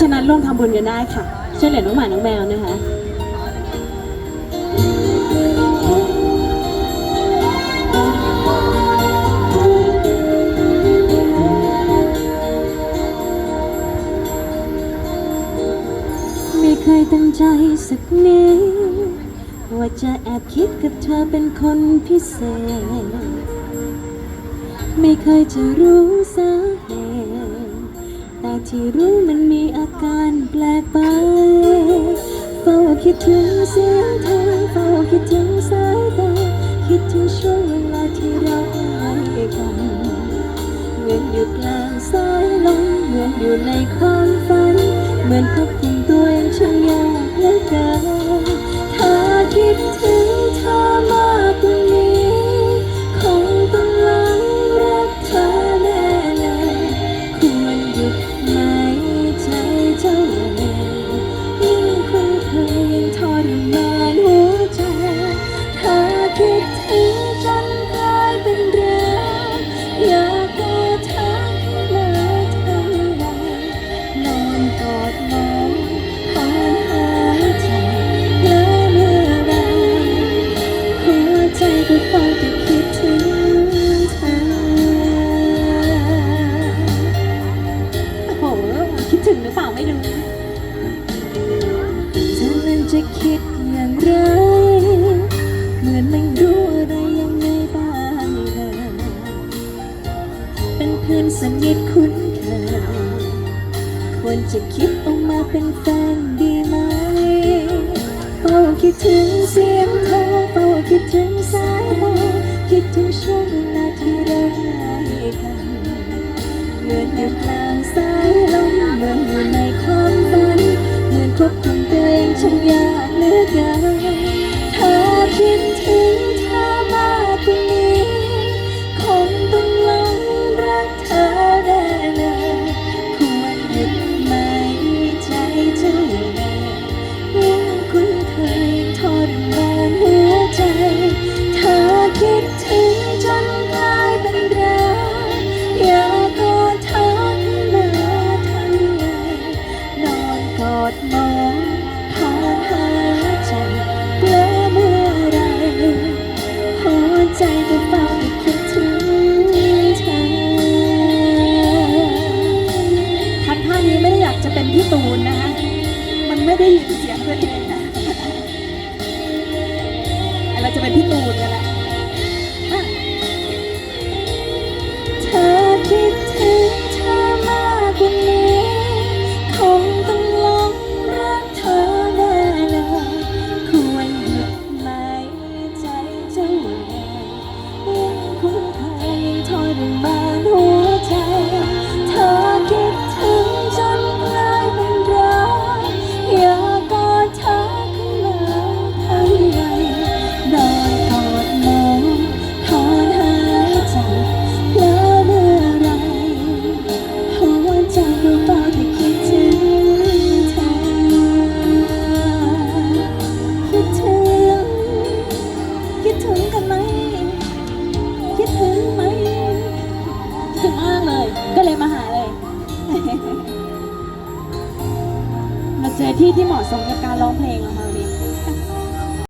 ะฉะนั้นร่วมทำบุญกันได้ค่ะช่วยเหลือน้องหมาน้องแมวนะคะไม่เคยตั้งใจสักนิดว่าจะแอบคิดกับเธอเป็นคนพิเศษ ไม่เคยจะรู้สาเหตุ ที่รู้มันมีอาการแปลกไป เฝ้าคิดถึงเสียงเธอเฝ้าคิดถึงสายตาคิดถึงช่วงเวลาที่เราให้กันเหมือนอยู่กลางสายลมเหมือนอยู่ในความฝัน เหมือนควบคุมตัว จะคิดอย่างไร เหมือนไม่รู้อะไรยังไงบ้างเลยเป็นเพื่อนสนิทคุ้นเคยควรจะคิดออกมาเป็นแฟนดีไหมเฝ้าคิดถึงเสียงเธอเฝ้าคิดถึงสายตาคิดถึงช่วงเวลา เหมือนควบคุมตัวเองช่างยากเหลือเกินถ้าคิดถึง กอดน้อนพอนหาใจเมื่อเมื่อไรหัวใจก็เฝ้าคิดถึงเธอทำท่านี้ไม่ได้อยากจะเป็นพี่ตูนนะคะมันไม่ได้ยินเสียง เจอที่ที่เหมาะสมกับการร้องเพลงของเราดี